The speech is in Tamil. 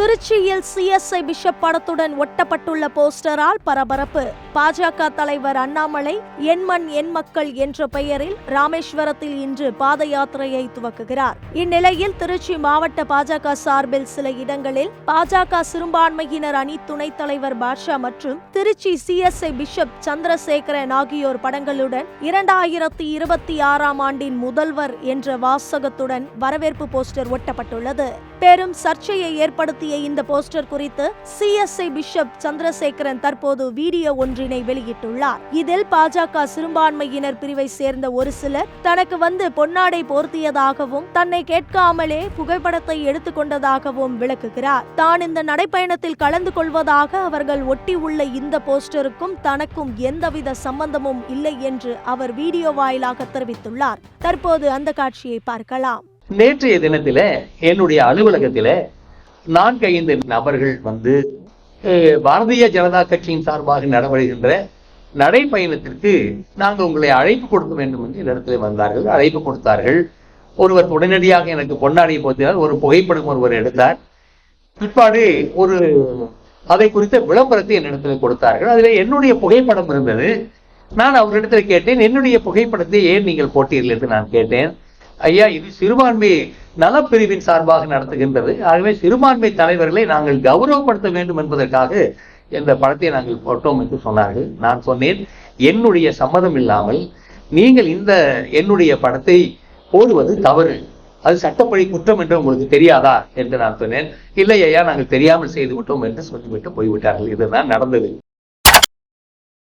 திருச்சியில் சிஎஸ்ஐ பிஷப் படத்துடன் ஒட்டப்பட்டுள்ள போஸ்டரால் பரபரப்பு. பாஜக தலைவர் அண்ணாமலை எண்மண் எண் மக்கள் என்ற பெயரில் ராமேஸ்வரத்தில் இன்று பாத யாத்திரையை துவக்குகிறார். இந்நிலையில் திருச்சி மாவட்ட பாஜக சார்பில் சில இடங்களில் பாஜக சிறுபான்மையினர் அணி துணைத் தலைவர் பாஷா மற்றும் திருச்சி சிஎஸ்ஐ பிஷப் சந்திரசேகரன் ஆகியோர் படங்களுடன் இரண்டாயிரத்தி இருபத்தி ஆறாம் ஆண்டின் முதல்வர் என்ற வாசகத்துடன் வரவேற்பு போஸ்டர் ஒட்டப்பட்டுள்ளது. பெரும் சர்ச்சையை ஏற்படுத்திய இந்த போஸ்டர் குறித்து சிஎஸ்ஐ பிஷப் சந்திரசேகரன் தற்போது வீடியோ ஒன்றினை வெளியிட்டுள்ளார். இதில் பாஜக சிறுபான்மையினர் பிரிவை சேர்ந்த ஒரு சிலர் தனக்கு வந்து பொன்னாடை போர்த்தியதாகவும் தன்னை கேட்காமலே புகைப்படத்தை எடுத்துக்கொண்டதாகவும் விளக்குகிறார். தான் இந்த நடைப்பயணத்தில் கலந்து கொள்வதாக அவர்கள் ஒட்டியுள்ள இந்த போஸ்டருக்கும் தனக்கும் எந்தவித சம்பந்தமும் இல்லை என்று அவர் வீடியோ வாயிலாக தெரிவித்துள்ளார். தற்போது அந்த காட்சியை பார்க்கலாம். நேற்றைய தினத்தில என்னுடைய அலுவலகத்தில நான்கு ஐந்து நபர்கள் வந்து பாரதிய ஜனதா கட்சியின் சார்பாக நடவடிக்கின்ற நடைப்பயணத்திற்கு நாங்கள் உங்களை அழைப்பு கொடுக்க வேண்டும் என்று இடத்தில் வந்தார்கள். அழைப்பு கொடுத்தார்கள். ஒருவர் உடனடியாக எனக்கு பொன்னாடியை போத்தினார் ஒரு புகைப்படம் ஒருவர் எடுத்தார். பிற்பாடு ஒரு அதை குறித்த விளம்பரத்தை என்னிடத்தில் கொடுத்தார்கள். அதில் என்னுடைய புகைப்படம் இருந்தது. நான் அவரிடத்தில் கேட்டேன் என்னுடைய புகைப்படத்தை ஏன் நீங்கள் போட்டீர்கள் என்று நான் கேட்டேன். ஐயா இது சிறுபான்மை நலப்பிரிவின் சார்பாக நடத்துகின்றது. ஆகவே சிறுபான்மை தலைவர்களை நாங்கள் கௌரவப்படுத்த வேண்டும் என்பதற்காக இந்த படத்தை நாங்கள் போட்டோம் என்று சொன்னார்கள். நான் சொன்னேன் என்னுடைய சம்மதம் இல்லாமல் நீங்கள் இந்த என்னுடைய படத்தை போடுவது தவறு. அது சட்டப்படி குற்றம் என்று உங்களுக்கு தெரியாதா என்று நான் சொன்னேன். இல்லை ஐயா நாங்கள் தெரியாமல் செய்து விட்டோம் என்று சொல்லிவிட்டு போய்விட்டார்கள். இதுதான் நடந்தது.